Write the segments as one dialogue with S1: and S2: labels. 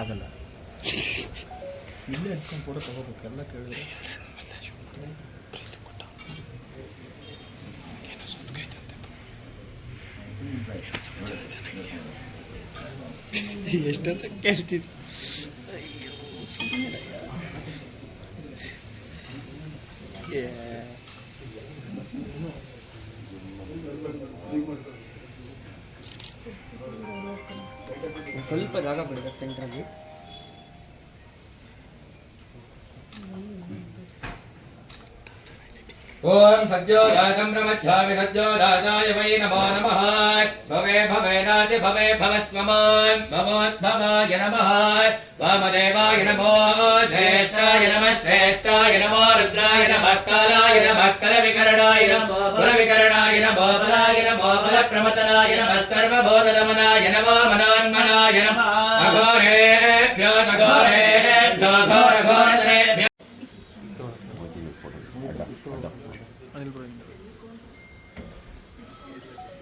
S1: ಆಗಲ್ಲ ಇಲ್ಲೇ ಇಟ್ಕೊಂಡು ಫೋಟೋ ತಗೋಬೇಕು ಎಲ್ಲ ಕೇಳಿದ್ರೆ ಎಷ್ಟಂತ ಕೇಳ್ತಿದ್ವಿ
S2: ಸ್ವಲ್ಪ ಜಾಗ ಬಿಡಬೇಕು ಸೆಂಟ್ರಲ್ಲಿ
S3: ఓం సద్యో రాజం రమధ్యామి సద్యో రాజాయ వై నమో నమ. భవే భవేనాతి భవే భవస్మమాన్ భవోద్భవాయ నమ. వామదేవాయ నమో జ్యేష్ఠాయ నమ శ్రేష్ఠాయ నమో రుద్రాయ నమ కాలాయ నమ కల వికరణాయ నమో బల వికరణాయ నమో బలాయ నమో బల ప్రమతనాయ నమ సర్వబోధ దమనాయ నమో మనాన్మనాయ
S1: నమ. అఘోరేభ్యో సఘోరేభ్యో
S3: ఘోర ఘోరధరేభ్య അനിൽ പറയുന്നത്.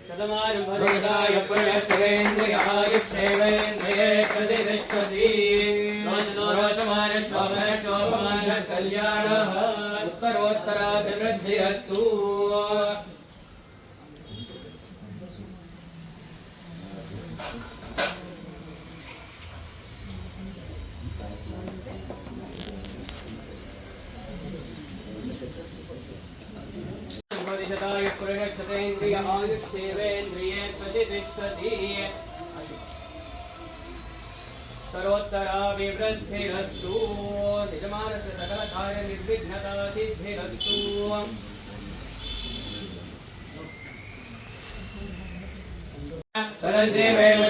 S3: ശതമാനം ഭരതായ പ്രയത്രേന്ദ്രയായ ക്ഷേമേന്ദ്രേ പ്രതിരക്ഷതി ോരോചമാന ശോഭന ശോഭമാന കല്യാണ ഉത്തരോത്തരാഭിവൃദ്ധിരസ്തു शताय पुरुषशतेन्द्रिय आयुष्येवेन्द्रिये प्रतिष्ठति। तरोत्तरा विवृद्धिरस्तु निजमानस्य सकलकार्यनिर्विघ्नता सिद्धिरस्तु तदन्तिमेव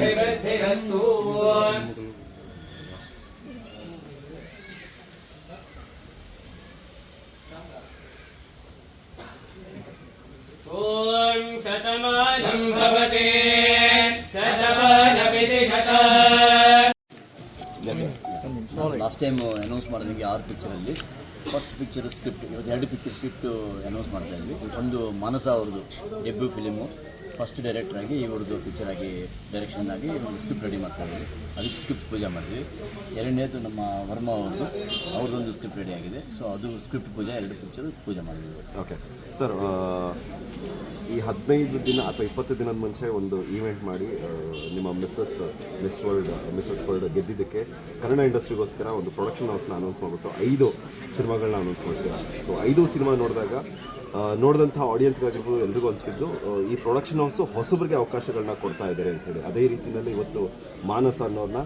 S3: विवृद्धिरस्तु
S4: ಲಾಸ್ಟ್ ಟೈಮ್ ಅನೌನ್ಸ್ ಮಾಡಿದಂಗೆ ಆರು ಪಿಕ್ಚರಲ್ಲಿ ಫಸ್ಟ್ ಪಿಕ್ಚರ್ ಸ್ಕ್ರಿಪ್ಟ್ ಇವತ್ತು ಎರಡು ಪಿಕ್ಚರ್ ಸ್ಕ್ರಿಪ್ಟ್ ಅನೌನ್ಸ್ ಮಾಡ್ತಾ ಇದ್ವಿ. ಒಂದು ಮಾನಸ ಅವ್ರದ್ದು ಡೆಬ್ಯೂ ಫಿಲಿಮು ಫಸ್ಟ್ ಡೈರೆಕ್ಟರ್ ಆಗಿ ಇವ್ರದ್ದು ಪಿಕ್ಚರ್ ಆಗಿ ಡೈರೆಕ್ಷನ್ ಆಗಿ ಒಂದು ಸ್ಕ್ರಿಪ್ಟ್ ರೆಡಿ ಮಾಡ್ತಾ ಇದ್ವಿ. ಅದಕ್ಕೆ ಸ್ಕ್ರಿಪ್ಟ್ ಪೂಜೆ ಮಾಡಿದ್ವಿ. ಎರಡನೇದು ನಮ್ಮ ವರ್ಮ ಅವ್ರದ್ದು. ಅವ್ರದ್ದೊಂದು ಸ್ಕ್ರಿಪ್ಟ್ ರೆಡಿ ಆಗಿದೆ. ಸೊ ಅದು ಸ್ಕ್ರಿಪ್ಟ್ ಪೂಜೆ ಎರಡು ಪಿಕ್ಚರ್ ಪೂಜೆ ಮಾಡಿದ್ವಿ.
S5: ಓಕೆ ಸರ್ ಹದಿನೈದು ದಿನ ಅಥವಾ ಇಪ್ಪತ್ತು ದಿನದ ಮುಂಚೆ ಒಂದು ಈವೆಂಟ್ ಮಾಡಿ ನಿಮ್ಮ Mrs Miss World Mrs World ಗೆದ್ದಿದ್ದಕ್ಕೆ Kannada ಇಂಡಸ್ಟ್ರಿಗೋಸ್ಕರ ಒಂದು ಪ್ರೊಡಕ್ಷನ್ ಹೌಸ್ನ ಅನೌನ್ಸ್ ಮಾಡಿಬಿಟ್ಟು ಐದು ಸಿನಿಮಾಗಳನ್ನ ಅನೌನ್ಸ್ ಮಾಡ್ತೀರಾ? ಸೊ ಐದು ಸಿನಿಮಾ ನೋಡಿದಾಗ ನೋಡಿದಂಥ ಆಡಿಯನ್ಸ್ಗಾಗಿರ್ಬೋದು ಎಲ್ರಿಗೂ ಅನಿಸ್ತಿದ್ದು ಈ ಪ್ರೊಡಕ್ಷನ್ ಹೌಸು ಹೊಸಬರಿಗೆ ಅವಕಾಶಗಳನ್ನ ಕೊಡ್ತಾ ಇದ್ದಾರೆ ಅಂತೇಳಿ ಅದೇ ರೀತಿಯಲ್ಲಿ ಇವತ್ತು ಮಾನಸ ಅನ್ನೋದನ್ನ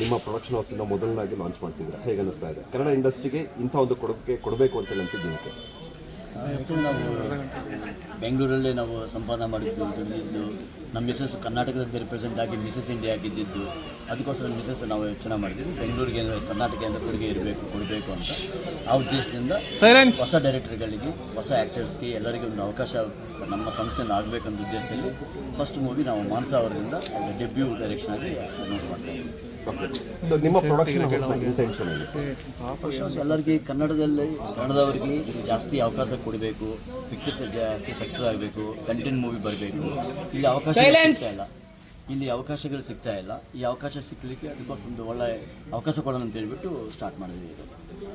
S5: ನಿಮ್ಮ ಪ್ರೊಡಕ್ಷನ್ ಹೌಸಿಂದ ಮೊದಲನಾಗಿ ಲಾಂಚ್ ಮಾಡ್ತಿದ್ದೀರಾ? ಹೇಗೆ ಅನ್ನಿಸ್ತಾ ಇದೆ? ಕನ್ನಡ ಇಂಡಸ್ಟ್ರಿಗೆ ಇಂಥ ಒಂದು ಕೊಡುಗೆ ಕೊಡಬೇಕು ಅಂತೇಳಿ ಅನ್ಸಿದ್ದು
S4: ಯಾಕಂದ್ರೆ ನಾವು ಬೆಂಗಳೂರಲ್ಲೇ ನಾವು ಸಂಪಾದನೆ ಮಾಡಿದ್ದು ದುಡಿದಿದ್ದು ನಮ್ಮ ಮಿಸಸ್ ಕರ್ನಾಟಕದಲ್ಲಿ ರಿಪ್ರೆಸೆಂಟ್ ಆಗಿ ಮಿಸಸ್ ಇಂಡಿಯಾ ಆಗಿದ್ದಿದ್ದು ಅದಕ್ಕೋಸ್ಕರ ಮಿಸಸ್ ನಾವು ಯೋಚನೆ ಮಾಡಿದ್ವಿ ಬೆಂಗಳೂರಿಗೆ ಕರ್ನಾಟಕ ಅಂತ ಕೊಡುಗೆ ಇರಬೇಕು ಕೊಡಬೇಕು ಅಂತ ಆ ಉದ್ದೇಶದಿಂದ ಹೊಸ ಡೈರೆಕ್ಟರ್ಗಳಿಗೆ ಹೊಸ ಆ್ಯಕ್ಟರ್ಸ್ಗೆ ಎಲ್ಲರಿಗೂ ಒಂದು ಅವಕಾಶ ನಮ್ಮ ಸಂಸ್ಥೆನ ಆಗಬೇಕಂತ ಉದ್ದೇಶದಲ್ಲಿ ಫಸ್ಟ್ ಮೂವಿ ನಾವು ಮಾನಸ ಅವರಿಂದ ಡೆಬ್ಯೂ ಡೈರೆಕ್ಷನ್ ಆಗಿ ಅನೌನ್ಸ್ ಮಾಡ್ತಾ ಇದ್ದೀವಿ.
S5: ಸೊ ನಿಮ್ಮ ಪ್ರೊಡಕ್ಷನ್
S4: ಎಲ್ಲರಿಗೆ ಕನ್ನಡದಲ್ಲಿ ಕನ್ನಡದವರಿಗೆ ಜಾಸ್ತಿ ಅವಕಾಶ ಕೊಡಬೇಕು ಪಿಕ್ಚರ್ಸ್ ಜಾಸ್ತಿ ಸಕ್ಸಸ್ ಆಗಬೇಕು ಕಂಟೆಂಟ್ ಮೂವಿ ಬರಬೇಕು. ಇಲ್ಲಿ ಅವಕಾಶ ಇಲ್ಲ. ಇಲ್ಲಿ ಅವಕಾಶಗಳು ಸಿಗ್ತಾ ಇಲ್ಲ. ಈ ಅವಕಾಶ ಸಿಕ್ಕಲಿಕ್ಕೆ ಅದಕ್ಕೋಸ್ಕರ ಒಂದು ಒಳ್ಳೆ ಅವಕಾಶ ಕೊಡೋಣ ಅಂತ ಹೇಳ್ಬಿಟ್ಟು ಸ್ಟಾರ್ಟ್ ಮಾಡಿದ್ವಿ ಇದು.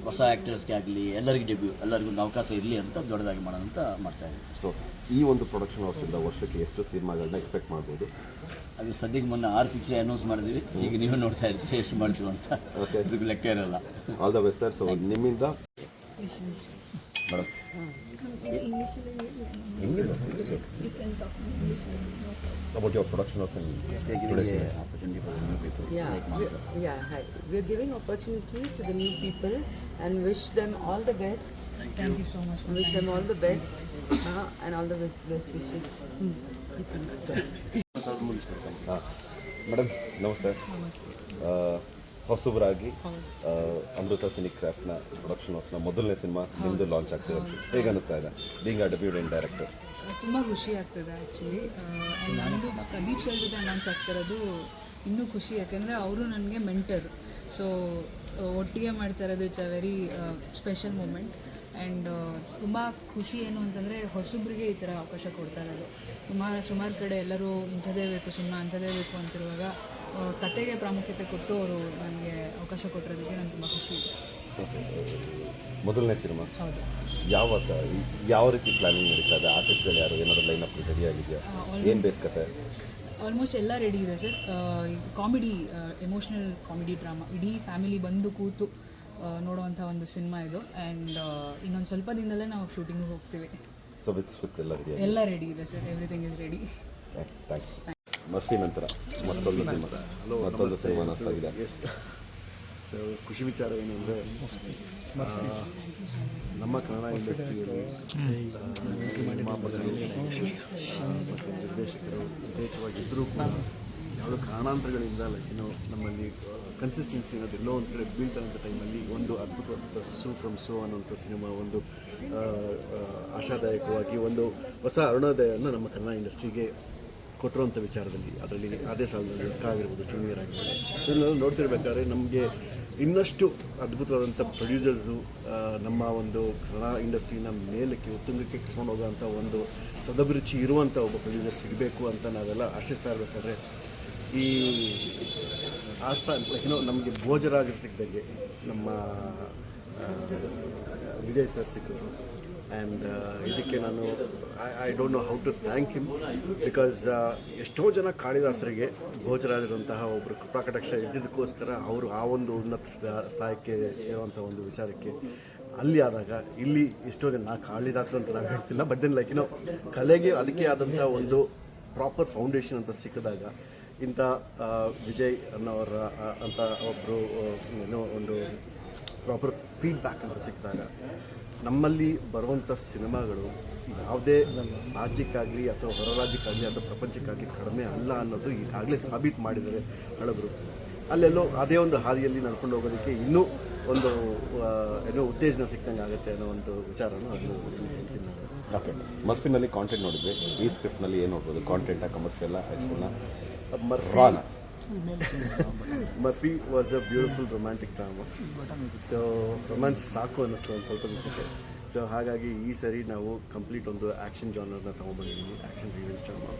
S4: ಹೊಸ ಆ್ಯಕ್ಟರ್ಸ್ಗೆ ಆಗಲಿ ಎಲ್ಲರಿಗೂ ಡೆಬ್ಯೂ ಎಲ್ಲರಿಗೂ ಒಂದು ಅವಕಾಶ ಇರಲಿ ಅಂತ ದೊಡ್ಡದಾಗಿ ಮಾಡೋಣ ಅಂತ ಮಾಡ್ತಾ ಇದ್ದೀವಿ
S5: ಸೊ ಈ ಒಂದು ಪ್ರೊಡಕ್ಷನ್ ಹೌಸಿಂದ ವರ್ಷಕ್ಕೆ ಎಷ್ಟು ಸಿನಿಮಾಗಳನ್ನ ಎಕ್ಸ್ಪೆಕ್ಟ್ ಮಾಡ್ಬೋದು?
S4: ಅದು ಸದ್ಯಕ್ಕೆ ಮೊನ್ನೆ ಆರು ಪಿಕ್ಚರ್ ಅನೌನ್ಸ್ ಮಾಡಿದ್ವಿ. ಈಗ ನೀವು ನೋಡ್ತಾ ಇರ್ತೀರಿ ಎಷ್ಟು ಮಾಡ್ತೀವಿ ಅಂತ.
S5: ಓಕೆ
S4: ಇದಕ್ಕೆ ಲೆಕ್ಕ ಇರಲ್ಲ.
S5: All the best sir so ನಿಮ್ಮಿಂದ? Madam About your production house
S4: opportunity for the new people
S6: Yeah,
S4: like
S6: we-
S4: Mansa.
S6: yeah. Hi. We're giving opportunity to the new people and wish them all the best. Thank you so much. Wish them all the best uh, and all the best, best wishes.
S5: ಹಾಂ madam ನಮಸ್ತೆ ಆ, ಹೊಸಬರಾಗಿ ಅಮೃತ cine ಕ್ರಾಫ್ಟ್ನ production ಹೌಸ್ನ ಮೊದಲನೇ cinema ನಿಮ್ಮದು launch ಆಗ್ತಿದೆ. ಹೇಗೆ ಅನಿಸ್ತಾ ಇದೆ? Being a in director.
S7: ತುಂಬ ಖುಷಿ ಆಗ್ತದೆ ಆ್ಯಕ್ಚುಲಿ ನಂದು ಪ್ರದೀಪ್ ಸರ್ ಜೊತೆ ಅನೌನ್ಸ್ ಆಗ್ತಿರೋದು ಇನ್ನೂ ಖುಷಿ. ಯಾಕೆಂದರೆ ಅವರು ನನಗೆ ಮೆಂಟರ್ ಸೊ ಒಟ್ಟಿಗೆ ಮಾಡ್ತಾ ಇರೋದು it's a very special moment and ತುಂಬ ಖುಷಿ ಏನು ಅಂತಂದರೆ ಹೊಸಬ್ರಿಗೆ ಈ ಥರ ಅವಕಾಶ ಕೊಡ್ತಾ ಇರೋದು. ಸುಮಾರು ಸುಮಾರು ಕಡೆ ಎಲ್ಲರೂ ಇಂಥದ್ದೇ ಬೇಕು ಸಿನಿಮಾ ಅಂಥದ್ದೇ ಬೇಕು ಅಂತಿರುವಾಗ ಕತೆಗೆ ಪ್ರಾಮುಖ್ಯತೆ ಕೊಟ್ಟು ಅವರು ನನಗೆ ಅವಕಾಶ ಕೊಟ್ಟಿರೋದಕ್ಕೆ ನಂಗೆ ತುಂಬ ಖುಷಿ ಇದೆ.
S5: ಮೊದಲನೇ ಸಿನಿಮಾ?
S7: ಹೌದು.
S5: ಯಾವ ಸ ಯಾವ ರೀತಿ ಪ್ಲಾನಿಂಗ್ ನಡೀತಾ ಇದೆ? ಆರ್ಟಿಸ್ಟ್ಗಳು ಯಾರು? ಏನಾದ್ರು ಲೈನ್ ಅಪ್ ರೆಡಿ ಆಗಿದೆಯಾ? ಏನು ಬೇಸ್ ಕತೆ?
S7: ಆಲ್ಮೋಸ್ಟ್ ಎಲ್ಲ ರೆಡಿ ಇದೆ sir. Comedy emotional comedy drama ಇಡೀ ಫ್ಯಾಮಿಲಿ ಬಂದು ಕೂತು ಆ, ನೋಡುವಂಥ ಒಂದು ಸಿನಿಮಾ ಇದು. ಆ್ಯಂಡ್ ಇನ್ನೊಂದು ಸ್ವಲ್ಪ ದಿನದಲ್ಲೇ ನಾವು ಶೂಟಿಂಗ್ ಹೋಗ್ತೀವಿ.
S5: ಸೊ ವಿತ್ ಸ್ಕ್ರಿಪ್ಟ್ ಎಲ್ಲ ರೆಡಿ
S7: ಎಲ್ಲ ರೆಡಿ ಇದೆ sir. Everything is ready
S5: thank you Mercy ನಂತರ ಮತ್ತೊಂದು ಸಿನಿಮಾ. ಮತ್ತೊಂದು ಸಿನಿಮಾ ಸಾಗಿದೆ
S8: ಎಸ್ ಸೊ ಖುಷಿ ವಿಚಾರ ಏನು ಅಂದರೆ ನಮ್ಮ ಕನ್ನಡ ಇಂಡಸ್ಟ್ರಿಯಲ್ಲಿ ನಿರ್ಮಾಪಕರು ಮತ್ತು ನಿರ್ದೇಶಕರು ಯಥೇಚ್ಛವಾಗಿದ್ದರೂ ಕೂಡ ಯಾವುದೋ ಕಾರಣಾಂತರಗಳಿಂದ ಲೈಕ್ ಏನೋ ನಮ್ಮಲ್ಲಿ ಕನ್ಸಿಸ್ಟೆನ್ಸಿ ಅನ್ನೋದು ಎಲ್ಲೋ ಒಂದು ಕಡೆ ಬೀಳ್ತಾರಂಥ ಟೈಮಲ್ಲಿ ಒಂದು ಅದ್ಭುತವಾದಂಥ ಸೂ ಫ್ರಮ್ ಸೋ ಅನ್ನೋಂಥ ಸಿನಿಮಾ ಒಂದು ಆಶಾದಾಯಕವಾಗಿ ಒಂದು ಹೊಸ ಅರುಣೋದಯವನ್ನು ನಮ್ಮ ಕನ್ನಡ ಇಂಡಸ್ಟ್ರಿಗೆ ಕೊಟ್ಟಿರುವಂಥ ವಿಚಾರದಲ್ಲಿ ಅದರಲ್ಲಿ ಅದೇ ಸಾಲದಲ್ಲಿ ಆಗಿರ್ಬೋದು ಜೂನಿಯರ್ ಆಗಿರ್ಬೋದು ಇದನ್ನೆಲ್ಲ ನೋಡ್ತಿರ್ಬೇಕಾದ್ರೆ ನಮಗೆ ಇನ್ನಷ್ಟು ಅದ್ಭುತವಾದಂಥ ಪ್ರೊಡ್ಯೂಸರ್ಸು ನಮ್ಮ ಒಂದು ಕನ್ನಡ ಇಂಡಸ್ಟ್ರಿನ ಮೇಲಕ್ಕೆ ಉತ್ತುಂಗಕ್ಕೆ ಕರ್ಕೊಂಡು ಹೋಗೋವಂಥ ಒಂದು ಸದಭಿರುಚಿ ಇರುವಂಥ ಒಬ್ಬ ಪ್ರೊಡ್ಯೂಸರ್ ಸಿಗಬೇಕು ಅಂತ ನಾವೆಲ್ಲ ಆಶಿಸ್ತಾ ಇರಬೇಕಾದ್ರೆ ಈ ಆಸ್ಥಾ ಏನೋ ನಮಗೆ ಭೋಜರಾಜರು ಸಿಕ್ಕಿದಂಗೆ ನಮ್ಮ ವಿಜಯ್ ಸರ್ ಸಿಕ್ಕಿದ್ರು ಆ್ಯಂಡ್ ಇದಕ್ಕೆ ನಾನು I don't know how to thank him because ಎಷ್ಟೋ ಜನ ಕಾಳಿದಾಸರಿಗೆ ಗೋಚರಾಗಿರುವಂತಹ ಒಬ್ಬರು ಕೃಪಾಕಟಾಕ್ಷ ಇದ್ದಿದ್ದಕ್ಕೋಸ್ಕರ ಅವರು ಆ ಒಂದು ಉನ್ನತ ಸ್ಥಾಯಕ್ಕೆ ಸೇರುವಂಥ ಒಂದು ವಿಚಾರಕ್ಕೆ ಅಲ್ಲಿ ಆದಾಗ ಇಲ್ಲಿ ಎಷ್ಟೋ ಜನ ಕಾಳಿದಾಸರು ಅಂತ ನಾನು ಹೇಳ್ತಿಲ್ಲ ಬಟ್ ದೆನ್ ಲೈಕ್ ಏನೋ ಕಲೆಗೆ ಅದಕ್ಕೆ ಆದಂಥ ಒಂದು ಪ್ರಾಪರ್ ಫೌಂಡೇಶನ್ ಅಂತ ಸಿಕ್ಕಿದಾಗ ಇಂಥ ವಿಜಯ್ ಅನ್ನೋರ ಅಂತ ಒಬ್ಬರು ಏನೋ ಒಂದು ಪ್ರಾಪರ್ ಫೀಡ್ಬ್ಯಾಕ್ ಅಂತ ಸಿಕ್ಕಿದಾಗ ನಮ್ಮಲ್ಲಿ ಬರುವಂಥ ಸಿನಿಮಾಗಳು ಯಾವುದೇ ರಾಜ್ಯಕ್ಕಾಗಲಿ ಅಥವಾ ಹೊರ ರಾಜ್ಯಕ್ಕಾಗಲಿ ಅಥವಾ ಪ್ರಪಂಚಕ್ಕಾಗಲಿ ಕಡಿಮೆ ಅಲ್ಲ ಅನ್ನೋದು ಈಗಾಗಲೇ ಸಾಬೀತು ಮಾಡಿದ್ದಾರೆ ಹಳಬರು ಅಲ್ಲೆಲ್ಲೋ ಅದೇ ಒಂದು ಹಾದಿಯಲ್ಲಿ ನಡ್ಕೊಂಡು ಹೋಗೋದಕ್ಕೆ ಇನ್ನೂ ಒಂದು ಆ, ಏನೋ ಉತ್ತೇಜನ ಸಿಕ್ಕಂಗೆ ಆಗುತ್ತೆ ಅನ್ನೋ ಒಂದು ವಿಚಾರನ ಅದು ಹೇಳ್ತೀನಿ ನಾನು.
S5: ಓಕೆ ಮರ್ಫಿನಲ್ಲಿ ಕಾಂಟೆಂಟ್ ನೋಡಿದ್ವಿ. ಈ ಸ್ಕ್ರಿಪ್ಟ್ನಲ್ಲಿ ಏನು ನೋಡ್ಬೋದು? ಕಾಂಟೆಂಟಾ ಕಮರ್ಷಿಯಲ್ಲ actually
S8: Murphy was a beautiful romantic drama so romance ಸಾಕು ಅನ್ನಿಸ್ತು ಒಂದು ಸ್ವಲ್ಪ ದಿವಸಕ್ಕೆ. ಸೊ ಹಾಗಾಗಿ ಈ ಸರಿ ನಾವು ಕಂಪ್ಲೀಟ್ ಒಂದು ಆ್ಯಕ್ಷನ್ ಜಾನರ್ನ ತೊಗೊಂಡ್ಬಂದಿದ್ದೀವಿ ಆ್ಯಕ್ಷನ್ ರಿವೆನ್ಸ್ ಡ್ರಾಮಾ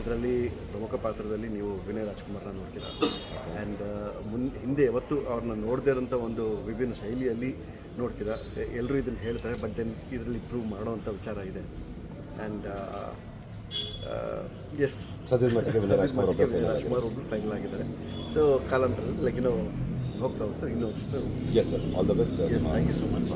S8: ಇದರಲ್ಲಿ ಪ್ರಮುಖ ಪಾತ್ರದಲ್ಲಿ ನೀವು ವಿನಯ್ ರಾಜ್ಕುಮಾರ್ನ ನೋಡ್ತೀರಾ? ಆ್ಯಂಡ್ ಮುನ್, ಹಿಂದೆ ಯಾವತ್ತು ಅವ್ರನ್ನ ನೋಡದೇ ಇರೋಂಥ ಒಂದು ವಿಭಿನ್ನ ಶೈಲಿಯಲ್ಲಿ ನೋಡ್ತೀರಾ? ಎಲ್ಲರೂ ಇದನ್ನು ಹೇಳ್ತಾರೆ ಬಟ್ ದೆನ್ ಇದರಲ್ಲಿ ಪ್ರೂವ್ ಮಾಡೋವಂಥ ವಿಚಾರ ಇದೆ. ಆ್ಯಂಡ್ ಎಸ್
S5: ಸದ್ಯದ ಮಟ್ಟಿಗೆ ರಾಜ್ಕುಮಾರ್ ಒಬ್ಬರೇ
S8: ಫೈನಲ್ ಆಗಿದ್ದಾರೆ. ಸೊ ಕಾಲಾಂತರದಲ್ಲಿ ಲೈಕ್ ಇನ್ನೂ ಹೋಗ್ತಾ ಹೋಗ್ತಾ ಇನ್ನೂ
S5: yes sir all the best
S8: yes thank you so much